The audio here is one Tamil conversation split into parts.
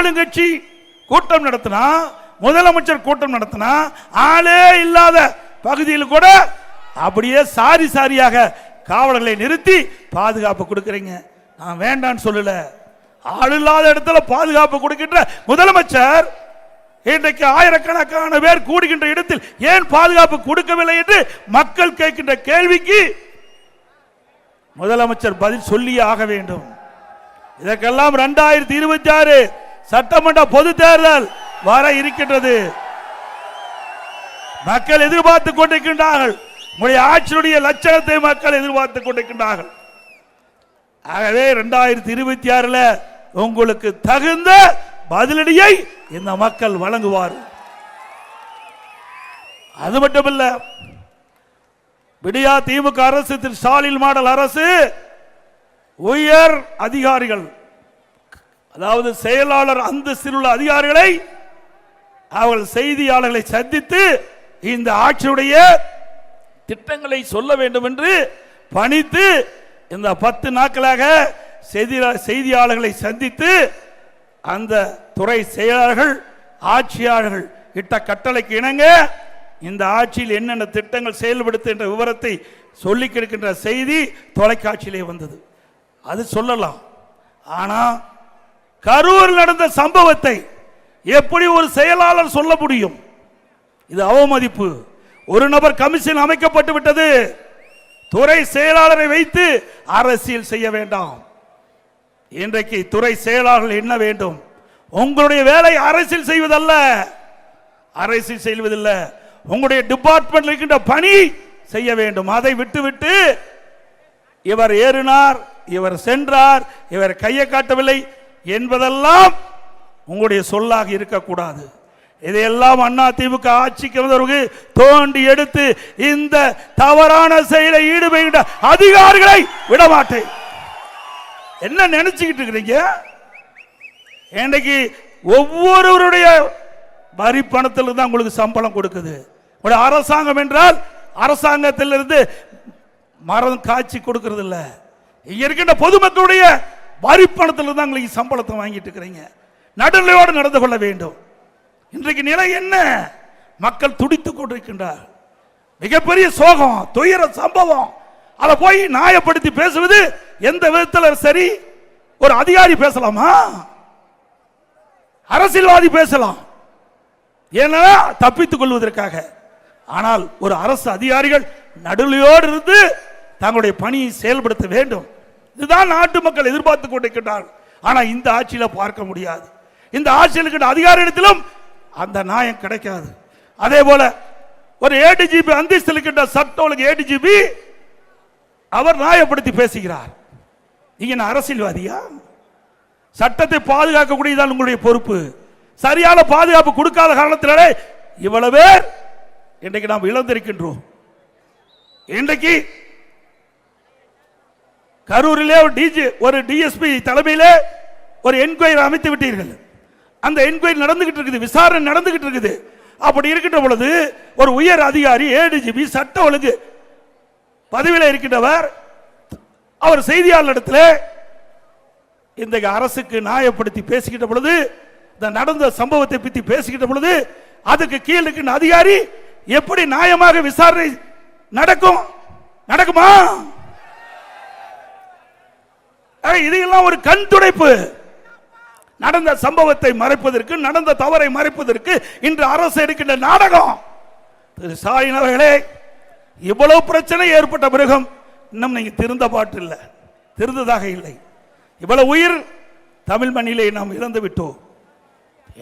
ஆளுங்கட்சி கூட்டம் நடத்தினா முதலமைச்சர் கூட்டம் நடத்தினா ஆளே இல்லாத பகுதியில் கூட அப்படியே சாரி சாரியாக காவலர்களை நிறுத்தி பாதுகாப்பு கொடுக்கறீங்க. நான் வேண்டான்னு சொல்லல. ஆள் இல்லாத இடத்துல பாதுகாப்பு கொடுக்கின்ற முதலமைச்சர் இன்றைக்கு ஆயிரக்கணக்கான பேர் கூடுகின்ற இடத்தில் ஏன் பாதுகாப்பு கொடுக்கவில்லை என்று மக்கள் கேட்கின்ற கேள்விக்கு முதலமைச்சர் பதில் சொல்லியே ஆக வேண்டும். இதற்கெல்லாம் இரண்டாயிரத்தி இருபத்தி ஆறு சட்டமன்ற பொது தேர்தல் வர இருக்கின்றது. மக்கள் எதிர்பார்த்துக் கொண்டிருக்கின்றார்கள். உங்களுடைய ஆட்சியுடைய லட்சணத்தை மக்கள் எதிர்பார்த்துக் கொண்டிருக்கின்றார்கள். ஆகவே இரண்டாயிரத்தி இருபத்தி ஆறுல உங்களுக்கு தகுந்த பதிலடியை இந்த மக்கள் வழங்குவார். அது மட்டுமல்ல விடியா திமுக அரசு திரு ஸ்டாலின் மாடல் அரசு உயர் அதிகாரிகள் அதாவது செயலாளர் அந்தஸ்தில் உள்ள அதிகாரிகளை அவர்கள் செய்தியாளர்களை சந்தித்து இந்த ஆட்சியுடைய திட்டங்களை சொல்ல வேண்டும் என்று பணித்து இந்த பத்து நாட்களாக செய்தியா- செய்தியாளர்களை சந்தித்து அந்த துறை செயலாளர்கள் ஆட்சியாளர்கள் இட்ட கட்டளைக்கு இணங்க இந்த ஆட்சியில் என்னென்ன திட்டங்கள் செயல்படுத்துகின்ற விவரத்தை சொல்லிக்கிருக்கின்ற செய்தி தொலைக்காட்சியிலே வந்தது. அது சொல்லலாம். ஆனால் கரூர் நடந்த சம்பவத்தை எப்படி ஒரு செயலாளர் சொல்ல முடியும்? இது அவமதிப்பு. ஒரு நபர் கமிஷன் அமைக்கப்பட்டு விட்டது. துறை செயலாளரை வைத்து அரசியல் செய்ய வேண்டாம். இன்றைக்கு துறை செயலாளர்கள் என்ன வேண்டும்? உங்களுடைய வேலை அரசியல் செய்வதல்ல. அரசியல் செய்வதில்லை. உங்களுடைய டிபார்ட்மெண்ட் இருக்கின்ற பணி செய்ய வேண்டும். அதை விட்டுவிட்டு இவர் ஏறினார் இவர் சென்றார் இவர் கையை காட்டவில்லை. என்பதெல்லாம் உங்களுடைய சொல்லாக இருக்கக்கூடாது. இதையெல்லாம் அண்ணா திமுக ஆட்சிக்கு வந்தவர்கள் தோண்டி எடுத்து இந்த தவறான செயலை ஈடுபடுகின்ற அதிகாரிகளை விடமாட்டேன். என்ன நினைச்சுக்கிட்டு இருக்கிறீங்க? இன்றைக்கு ஒவ்வொருவருடைய வரி பணத்தில் தான் உங்களுக்கு சம்பளம் கொடுக்குது. ஒரு அரசாங்கம் என்றால் அரசாங்கத்திலிருந்து மரம் காய்ச்சி கொடுக்கறது இல்லை இங்க இருக்கின்ற பொதுமக்களுடைய வரி பணத்தில் தான் உங்களுக்கு சம்பளத்தை வாங்கிட்டு இருக்கிறீங்க. நடுநிலையோடு நடந்து கொள்ள வேண்டும். இன்றைக்கு நிலை என்ன? மக்கள் துடித்துக் கொண்டிருக்கின்றார் மிகப்பெரிய சோகம் துயர சம்பவம். அதை போய் நியாயப்படுத்தி பேசுவது எந்த விதத்தில் சரி? ஒரு அதிகாரி பேசலாமா? அரசியல்வாதி பேசலாம். ஏன்னா தப்பித்துக் கொள்வதற்காக. ஆனால் ஒரு அரசு அதிகாரிகள் நடுநிலையோடு இருந்து தங்களுடைய பணியை செயல்படுத்த வேண்டும். இதுதான் நாட்டு மக்கள் எதிர்பார்த்து கொண்டிருக்கின்றார்கள். ஆனால் இந்த ஆட்சியில் பார்க்க முடியாது. இந்த ஆட்சியில் இருக்கின்ற அதிகாரியிடத்திலும் அந்த நியாயம் கிடைக்காது. அதே போல ஒரு ஏடிஜிபி அந்தஸ்தில் இருக்கின்ற சட்ட ஏடிஜிபி அவர் நியாயப்படுத்தி பேசுகிறார். நீங்க நான் அரசியல்வாதியா? சட்டத்தை பாதுகாக்கக்கூடியதான் உங்களுடைய பொறுப்பு. சரியான பாதுகாப்பு கொடுக்காத காரணத்தினாலே இவ்வளவு பேர் இன்றைக்கு நாம் இழந்திருக்கின்றோம். இன்றைக்கு கரூரிலே ஒரு டிஜி ஒரு டிஎஸ்பி தலைமையிலே ஒரு என்கொயரி அமைத்து விட்டீர்கள். அந்த என்கொயரி நடந்துகிட்டு இருக்குது விசாரணை நடந்துகிட்டு இருக்குது. அப்படி இருக்கின்ற பொழுது ஒரு உயர் அதிகாரி ஏடிஜிபி சட்ட ஒழுங்கு பதவியில் இருக்கின்றவர். அவர் செய்தியாளரிடத்தில் இந்த அரசுக்கு நியாயப்படுத்தி பேசிக்கிட்ட பொழுது இந்த நடந்த சம்பவத்தை பற்றி பேசிக்கிட்ட பொழுது அதுக்கு கீழ் இருக்கின்ற அதிகாரி எப்படி நியாயமாக விசாரணை நடக்கும் நடக்குமா? இதையெல்லாம் ஒரு கண் துடைப்பு. நடந்த சம்பவத்தை மறைப்பதற்கு நடந்த தவறை மறைப்பதற்கு இன்று அரசு எடுக்கின்ற நாடகம். திரு ஸ்டாலின் அவர்களே இவ்வளவு பிரச்சனை ஏற்பட்ட பிறகும் இன்னும் நீங்க திருந்த பாட்டு இல்லை. திருந்ததாக இல்லை. இவ்வளவு உயிர் தமிழ் மண்ணிலே நாம் இறந்து விட்டோம்.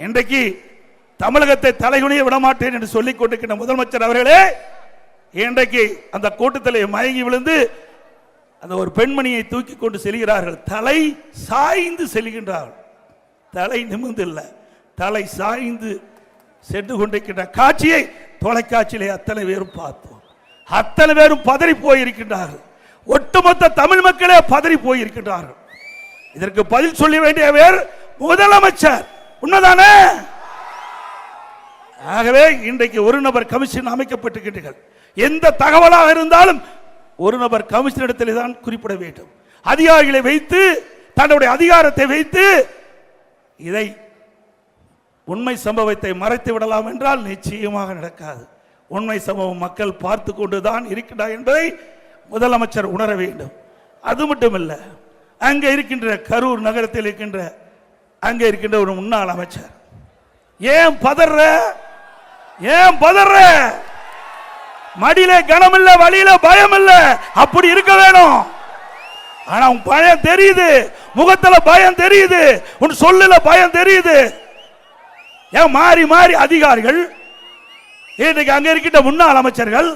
இன்றைக்கு தமிழகத்தை தலைகுனிய விடமாட்டேன் என்று சொல்லிக் கொண்டிருக்கின்ற முதலமைச்சர் அவர்களே இன்றைக்கு அந்த கூட்டத்தில் மயங்கி விழுந்து அந்த ஒரு பெண்மணியை தூக்கி கொண்டு செல்கிறார்கள். தலை சாய்ந்து செல்கின்றார்கள். தலை நிமிர்ந்து இல்லை தலை சாய்ந்து சென்று கொண்டிருக்கின்ற காட்சியை தொலைக்காட்சியிலே அத்தனை பேரும் பார்த்தோம். அத்தனை பேரும் பதறி போயிருக்கின்றார்கள். ஒட்டுமொத்த தமிழ் மக்களே பதறி போயிருக்கின்றார்கள். இதற்கு பதில் சொல்ல வேண்டிய பேர் முதலமைச்சர். உண்மைதானே? ஆகவே இன்றைக்கு ஒரு நபர் கமிஷன் அமைக்கப்பட்டிருக்கின்றீர்கள். எந்த தகவலாக இருந்தாலும் ஒரு நபர் கமிஷன் இடத்திலே தான் குறிப்பிட வேண்டும். அதிகாரிகளை வைத்து தன்னுடைய அதிகாரத்தை வைத்து இதை உண்மை சம்பவத்தை மறைத்து விடலாம் என்றால் நிச்சயமாக நடக்காது. உண்மை சம்பவம் மக்கள் பார்த்து கொண்டு தான் இருக்கிறார் என்பதை முதலமைச்சர் உணர வேண்டும். அது மட்டுமல்ல அங்கே இருக்கின்ற கரூர் நகரத்தில் இருக்கின்ற அங்கே இருக்கின்ற ஒரு முன்னாள் அமைச்சர். ஏன் பதற? ஏன் பதற? மடியில கனம் இல்ல வழியில பயம் இல்ல அப்படி இருக்க வேணும். ஆனா உன் பயம் தெரியுது. முகத்துல பயம் தெரியுது. உன் சொல்லுல பயம் தெரியுது. ஏன் மாறி மாறி அதிகாரிகள் இன்னைக்கு அங்க இருக்கிட்ட முன்னாள் அமைச்சர்கள்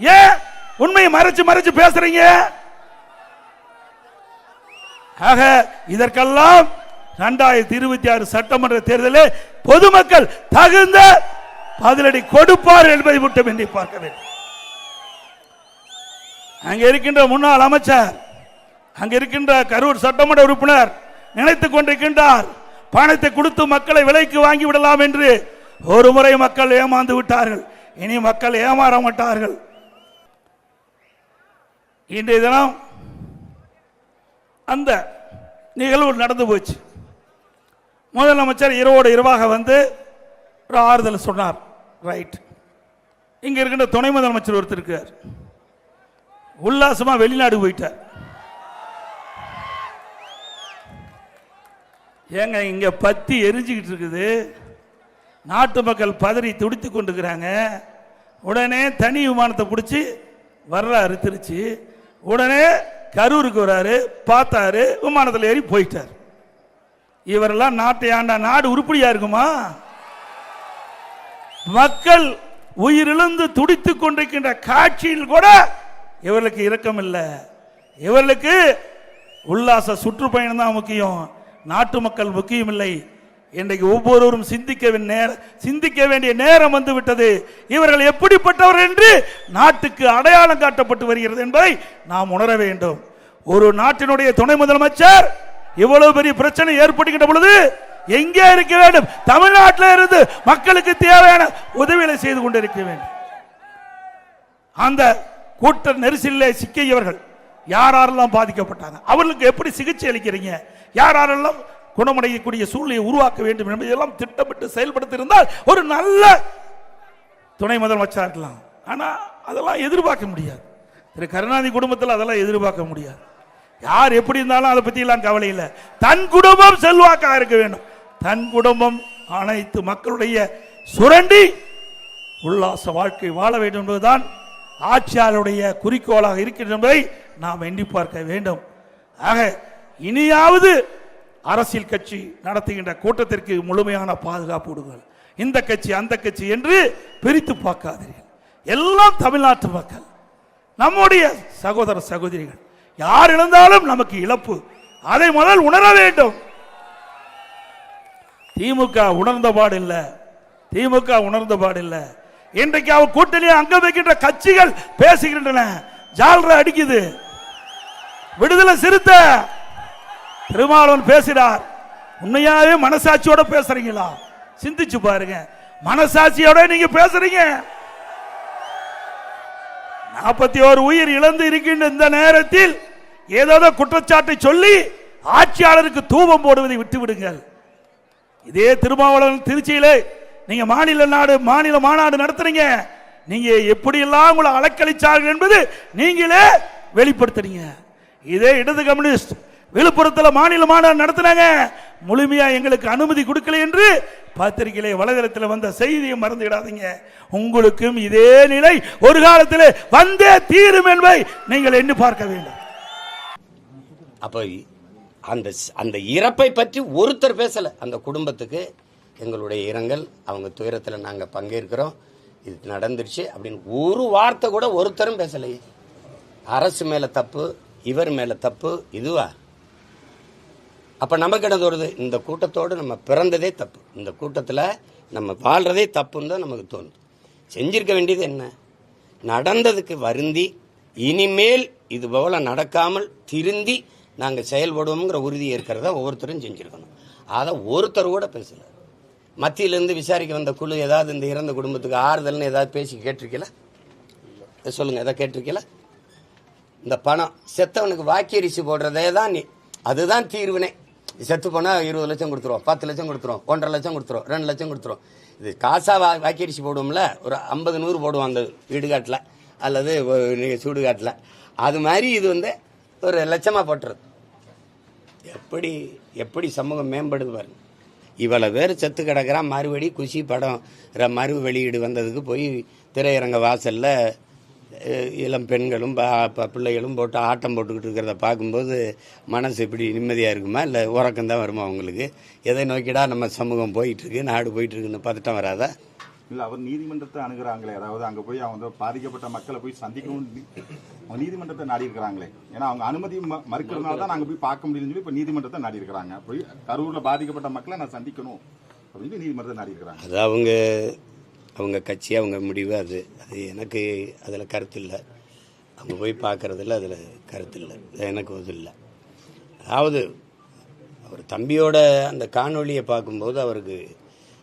ஏன் உண்மையை மறைச்சு மறைச்சு பேசுறீங்க? ஆக இதற்கெல்லாம் இரண்டாயிரத்தி இருபத்தி ஆறு சட்டமன்ற தேர்தலில் பொதுமக்கள் தகுந்த பதிலடி கொடுப்பார் என்பதை மட்டும் எண்ணி பார்க்க வேண்டும். அங்க இருக்கின்ற முன்னாள் அமைச்சர் அங்க இருக்கின்ற கரூர் சட்டமன்ற உறுப்பினர் நினைத்துக் கொண்டிருக்கின்றார் பணத்தை கொடுத்து மக்களை விலைக்கு வாங்கி விடலாம் என்று ஒரு முறை மக்கள் ஏமாந்து விட்டார்கள். இனி மக்கள் ஏமாற மாட்டார்கள். இன்றைய தினம் அந்த நிகழ்வு நடந்து போச்சு. முதலமைச்சர் இரவோடு இரவாக வந்து ஒரு ஆறுதல் சொன்னார். ரைட் இங்கே இருக்கின்ற துணை முதலமைச்சர் ஒருத்தர் இருக்கார். உல்லாசமாக வெளிநாடு போயிட்டார். ஏங்க இங்கே பத்தி எரிஞ்சுக்கிட்டு இருக்குது. நாட்டு மக்கள் பதறி துடித்து கொண்டுக்கிறாங்க உடனே தனி விமானத்தை பிடிச்சி வர்றாரு திருச்சி. உடனே கரூருக்கு வராரு பார்த்தாரு விமானத்தில் ஏறி போயிட்டார். இவரெல்லாம் நாட்டை ஆண்டா நாடு உருப்படியாக இருக்குமா? மக்கள் உயிரிழந்து துடித்துக் கொண்டிருக்கின்ற காட்சியில் கூட இவர்களுக்கு இரக்கம் இல்லை இவர்களுக்கு உல்லாச சுற்றுப்பயணம் தான் முக்கியம். நாட்டு மக்கள் முக்கியம் இல்லை இன்றைக்கு ஒவ்வொருவரும் சிந்திக்க வேண்டிய நேர- சிந்திக்க வேண்டிய நேரம் வந்து விட்டது. இவர்கள் எப்படிப்பட்டவர் என்று நாட்டுக்கு அடையாளம் காட்டப்பட்டு வருகிறது என்பதை நாம் உணர வேண்டும். ஒரு நாட்டினுடைய துணை முதலமைச்சர் இவ்வளவு பெரிய பிரச்சனை ஏற்படுகின்ற பொழுது எங்கே இருக்க வேண்டும்? தமிழ்நாட்டில் இருந்து மக்களுக்கு தேவையான உதவிகளை செய்து கொண்டிருக்க வேண்டும். அந்த கூட்ட நெரிசலில் சிக்கியவர்கள் யாரெல்லாம் பாதிக்கப்பட்டாங்க? அவர்களுக்கு எப்படி சிகிச்சை அளிக்கிறீங்க? யாரெல்லாம் குணமடையக்கூடிய சூழ்நிலையை உருவாக்க வேண்டும் என்பதெல்லாம் திட்டமிட்டு செயல்படுத்தியிருந்தால் ஒரு நல்ல துணை முதலமைச்சராக இருக்கலாம். ஆனால் அதெல்லாம் எதிர்பார்க்க முடியாது. திரு கருணாநிதி குடும்பத்தில் அதெல்லாம் எதிர்பார்க்க முடியாது. யார் எப்படி இருந்தாலும் அதை பற்றிலாம் கவலை இல்லை. தன் குடும்பம் செல்வாக்காக இருக்க வேண்டும். தன் குடும்பம் அனைத்து மக்களுடைய சுரண்டி உல்லாச வாழ்க்கை வாழ வேண்டும் என்பதுதான் ஆட்சியாளருடைய குறிக்கோளாக இருக்கிறது என்பதை நாம் எண்ணி பார்க்க வேண்டும். ஆக இனியாவது அரசியல் கட்சி நடத்துகின்ற கூட்டத்திற்கு முழுமையான பாதுகாப்பு கொடுங்கள். இந்த கட்சி அந்த கட்சி என்று பிரித்து பார்க்காதீர்கள். எல்லாம் தமிழ்நாட்டு மக்கள் நம்முடைய சகோதர சகோதரிகள். யார் இழந்தாலும் நமக்கு இழப்பு. அதை முதல் உணர வேண்டும். திமுக உணர்ந்த பாடில்லை. திமுக உணர்ந்த பாடில்லை. இன்றைக்கு அவ கூட்டணியை அங்க வைக்கின்ற கட்சிகள் பேசுகின்றன. ஜால்ரா அடிக்குது. விடுதலை சிறுத்த. திருமாவளவன் பேசுகிறார் உண்மையாவே மனசாட்சியோட பேசுறீங்களா? சிந்திச்சு பாருங்க. மனசாட்சியோட நீங்க பேசுறீங்க. நாற்பத்தி ஒரு உயிர் இழந்து இருக்கின்ற இந்த நேரத்தில் ஏதாவது குற்றச்சாட்டை சொல்லி ஆட்சியாளருக்கு தூபம் போடுவதை விட்டு விடுங்கள் இதே திருமாவளவன் திருச்சியிலே நீங்க மாநில நாடு மாநில மாநாடு நடத்துறீங்க. நீங்க எப்படி எல்லாம் உங்களை அலக்களிச்சார்கள் என்பது நீங்களே வெளிப்படுத்துறீங்க. இதே இடது கம்யூனிஸ்ட் விழுப்புரத்தில் மாநில மாநாடு நடத்தினாங்க. முழுமையா எங்களுக்கு அனுமதி கொடுக்கல என்று பத்திரிகையிலே வலைதளத்தில் வந்த செய்தியை மறந்துவிடாதீங்க. உங்களுக்கும் இதே நிலை ஒரு காலத்தில் வந்தே தீரும் என்பதை நீங்கள் எண்ணி பார்க்க வேண்டும். அப்போ அந்த அந்த இறப்பை பற்றி ஒருத்தர் பேசலை. அந்த குடும்பத்துக்கு எங்களுடைய இரங்கல். அவங்க துயரத்தில் நாங்கள் பங்கேற்கிறோம். இது நடந்துருச்சு அப்படின்னு ஒரு வார்த்தை கூட ஒருத்தரும் பேசலையே. அரசு மேலே தப்பு இவர் மேலே தப்பு இதுவா? அப்போ நமக்கு என்ன தோணுது? இந்த கூட்டத்தோடு நம்ம பிறந்ததே தப்பு. இந்த கூட்டத்தில் நம்ம வாழ்கிறதே தப்புன்னு தான் நமக்கு தோணுது. செஞ்சிருக்க வேண்டியது என்ன? நடந்ததுக்கு வருந்தி இனிமேல் இது போல நடக்காமல் திருந்தி நாங்கள் செயல்படுவோங்கிற உறுதி இருக்கிறத ஒவ்வொருத்தரும் செஞ்சுருக்கணும். அதை ஒருத்தர் கூட பேசல. மத்தியிலேருந்து விசாரிக்க வந்த குழு ஏதாவது இந்த இறந்த குடும்பத்துக்கு ஆறுதல்னு ஏதாவது பேசி கேட்டிருக்கல சொல்லுங்க எதாவது கேட்டிருக்கல இந்த பணம் செத்தவனுக்கு வாக்கியரிசி போடுறதே தான் நீ அதுதான் தீர்வுனே. செத்து போனால் இருபது லட்சம் கொடுத்துருவோம் பத்து லட்சம் கொடுத்துருவோம் ஒன்றரை லட்சம் கொடுத்துருவோம் ரெண்டு லட்சம் கொடுத்துருவோம். இது காசாக வா வாக்கியரிசி போடுவோம்ல ஒரு ஐம்பது நூறு போடுவோம் அந்த வீடுகாட்டில் அல்லது ஒரு சுடுகாட்டில் அது மாதிரி இது வந்து ஒரு லட்சமாக போட்டுறது எப்படி எப்படி சமூகம் மேம்படுது பாருங்க இவ்வளவு பேர் செத்து கிடக்குறான் மறுபடி குஷி படம் ர- மறு வெளியீடு வந்ததுக்கு போய் திரையரங்க வாசலில் இளம் பெண்களும் ப- பிள்ளைகளும் போட்டு ஆட்டம் போட்டுக்கிட்டு இருக்கிறத பார்க்கும்போது மனசு இப்படி நிம்மதியாக இருக்குமா? இல்லை உறக்கம் தான் வருமா அவங்களுக்கு எதை நோக்கிடா நம்ம சமூகம் போயிட்டுருக்கு நாடு போயிட்டுருக்குன்னு பதட்டம் வராதா? இல்ல அவர் நீதிமன்றத்தை அணுகிறாங்களே. அதாவது அங்க போய் அவங்க பாதிக்கப்பட்ட மக்களை போய் சந்திக்கவும் அவங்க நீதிமன்றத்தை நாடி இருக்கிறாங்களே ஏன்னா அவங்க அனுமதி மறுக்கிறதுனால தான் நாங்க போய் பார்க்க முடியும்னு சொல்லி இப்ப நீதிமன்றத்தை நாடி இருக்கிறாங்க போய் கரூர்ல பாதிக்கப்பட்ட மக்களை நான் சந்திக்கணும் அப்படின்னு சொல்லி நீதிமன்றத்தை நாடி இருக்கிறாங்க அது அவங்க அவங்க கட்சி அவங்க முடிவு அது. அது எனக்கு அதில் கருத்து இல்லை அவங்க போய் பார்க்கறதுல அதில் கருத்து இல்லை எனக்கு இது இல்லை அதாவது அவர் தம்பியோட அந்த காணொலியை பார்க்கும்போது அவருக்கு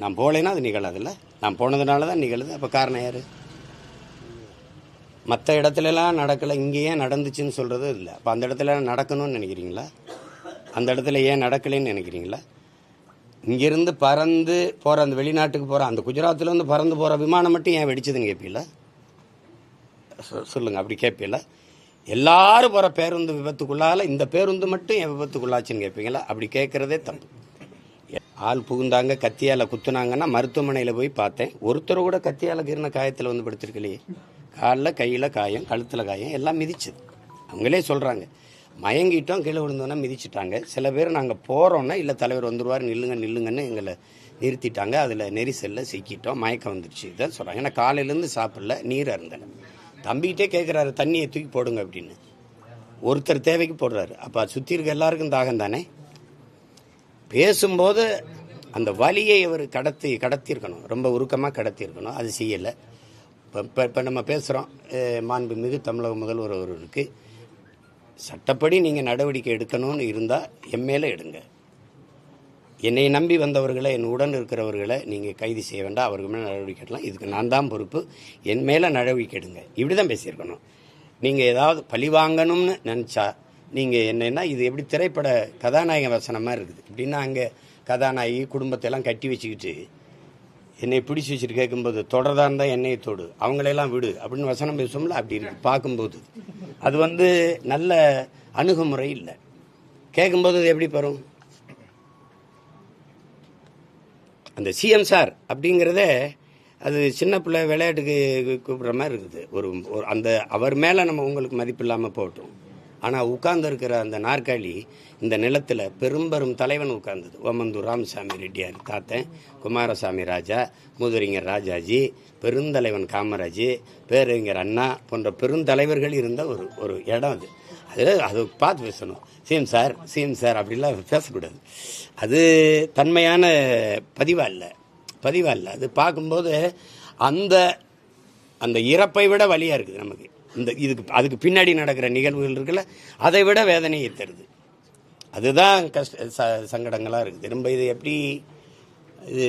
நான் போகலைன்னா அது நிகழாதுல்ல? நான் போனதுனால தான் நிகழுது. அப்போ காரணம் யார்? மற்ற இடத்துலலாம் நடக்கலை. இங்கே ஏன் நடந்துச்சுன்னு சொல்கிறது இல்லை. அப்போ அந்த இடத்துல நடக்கணும்னு நினைக்கிறீங்களா? அந்த இடத்துல ஏன் நடக்கலைன்னு நினைக்கிறீங்களா? இங்கேருந்து பறந்து போகிற அந்த வெளிநாட்டுக்கு போகிற அந்த குஜராத்திலேருந்து பறந்து போகிற விமானம் மட்டும் ஏன் வெடிச்சதுன்னு கேட்பீங்களா சொ- சொல்லுங்கள் அப்படி கேட்பீங்களா எல்லாரும் போகிற பேருந்து விபத்துக்குள்ளால இந்த பேருந்து மட்டும் என் விபத்துக்குள்ளாச்சுன்னு கேட்பீங்களா அப்படி கேட்குறதே தப்பு. ஆள் புகுந்தாங்க கத்தியால் குத்துனாங்கன்னா மருத்துவமனையில் போய் பார்த்தேன். ஒருத்தர் கூட கத்தியால் கீறின காயத்தில் வந்து படுத்திருக்கலையே. காலில் கையில் காயம் கழுத்தில் காயம் எல்லாம் மிதிச்சது. அவங்களே சொல்கிறாங்க மயங்கிட்டோம் கீழே விழுந்தோன்னா மிதிச்சிட்டாங்க. சில பேர் நாங்கள் போகிறோன்னா இல்லை தலைவர் வந்துடுவார் நில்லுங்க நில்லுங்கன்னு எங்களை நிறுத்திட்டாங்க. அதில் நெரிசலில் சிக்கிட்டோம் மயக்கம் வந்துருச்சு. இதான் சொல்கிறாங்க ஏன்னா காலையிலேருந்து சாப்பிடல நீர் அருந்தலை. தம்பிக்கிட்டே கேட்குறாரு தண்ணியை தூக்கி போடுங்க அப்படின்னு. ஒருத்தர் தேவைக்கு போடுறாரு. அப்போ சுற்றி இருக்க எல்லாருக்கும் தாகம் தானே பேசும்போது அந்த வலியை அவர் கடத்தி கடத்தியிருக்கணும். ரொம்ப உருக்கமாக கடத்தியிருக்கணும். அது செய்யலை. இப்போ இப்போ இப்போ நம்ம பேசுகிறோம் மாண்புமிகு தமிழக முதல்வர் இருக்குது சட்டப்படி நீங்கள் நடவடிக்கை எடுக்கணும்னு இருந்தால் என் மேலே எடுங்க. என்னை நம்பி வந்தவர்களை என் உடன் இருக்கிறவர்களை நீங்கள் கைது செய்ய வேண்டாம். அவருக்கு மேலே நடவடிக்கை எடுக்கலாம். இதுக்கு நான் தான் பொறுப்பு. என் மேலே நடவடிக்கை எடுங்க. இப்படி தான் பேசியிருக்கணும். நீங்கள் ஏதாவது பழி வாங்கணும்னு நினச்சா நீங்கள் என்னன்னா இது எப்படி திரைப்பட கதாநாயக வசனம் மாதிரி இருக்குது. இப்படின்னா அங்கே கதாநாயகி குடும்பத்தை எல்லாம் கட்டி வச்சுக்கிட்டு என்னை பிடிச்சி வச்சுட்டு கேட்கும்போது தொடர்தா இருந்தால் என்னையை தொடு அவங்களையெல்லாம் விடு அப்படின்னு வசனம் பேசுவோம்ல அப்படி இருக்கு பார்க்கும்போது. அது வந்து நல்ல அணுகுமுறை இல்லை. கேட்கும்போது அது எப்படி பெறும்? அந்த சிஎம் சார் அப்படிங்கிறத அது சின்ன பிள்ளை விளையாட்டுக்கு கூப்பிட்ற மாதிரி இருக்குது. ஒரு ஒரு அந்த அவர் மேலே நம்ம உங்களுக்கு மதிப்பு இல்லாமல் போட்டோம் ஆனால் உட்கார்ந்துருக்கிற அந்த நாற்காலி இந்த நிலத்தில் பெரும்பெரும் தலைவன் உட்கார்ந்தது. ஓமந்தூர் ராமசாமி ரெட்டியார் தாத்தன் குமாரசாமி ராஜா மூதுரிஞர் ராஜாஜி பெருந்தலைவன் காமராஜ் பேரறிஞர் அண்ணா போன்ற பெருந்தலைவர்கள் இருந்த ஒரு ஒரு இடம் அது. அது அது பார்த்து பேசணும். சிஎம் சார் சிஎம் சார் அப்படிலாம் பேசக்கூடாது. அது தன்மையான பதிவா இல்லை. பதிவா இல்லை. அது பார்க்கும்போது அந்த அந்த இறப்பை விட வழியாக இருக்குது நமக்கு. இந்த இதுக்கு அதுக்கு பின்னாடி நடக்கிற நிகழ்வுகள் இருக்குல்ல அதை விட வேதனையை தருது. அதுதான் கஷ்ட ச சங்கடங்களாக இருக்குது. நம்ம இதை எப்படி இது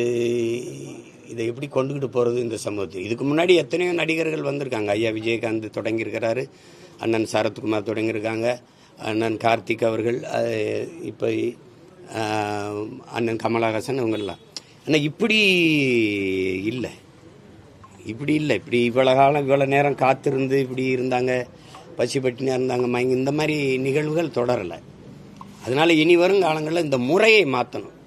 இதை எப்படி கொண்டுகிட்டு போகிறது இந்த சமூகத்தை இதுக்கு முன்னாடி எத்தனையோ நடிகர்கள் வந்திருக்காங்க. ஐயா விஜயகாந்த் தொடங்கியிருக்கிறாரு அண்ணன் சரத்குமார் தொடங்கியிருக்காங்க அண்ணன் கார்த்திக் அவர்கள் இப்போ அண்ணன் கமலஹாசன் இவங்கெல்லாம். ஆனால் இப்படி இல்லை. இப்படி இல்லை இப்படி இவ்வளோ காலம் இவ்வளோ நேரம் காத்திருந்து இப்படி இருந்தாங்க பசி பட்டினியாக இருந்தாங்க மயங்கி இந்த மாதிரி நிகழ்வுகள் தொடரலை. அதனால் இனி வரும் காலங்களில் இந்த முறையை மாற்றணும்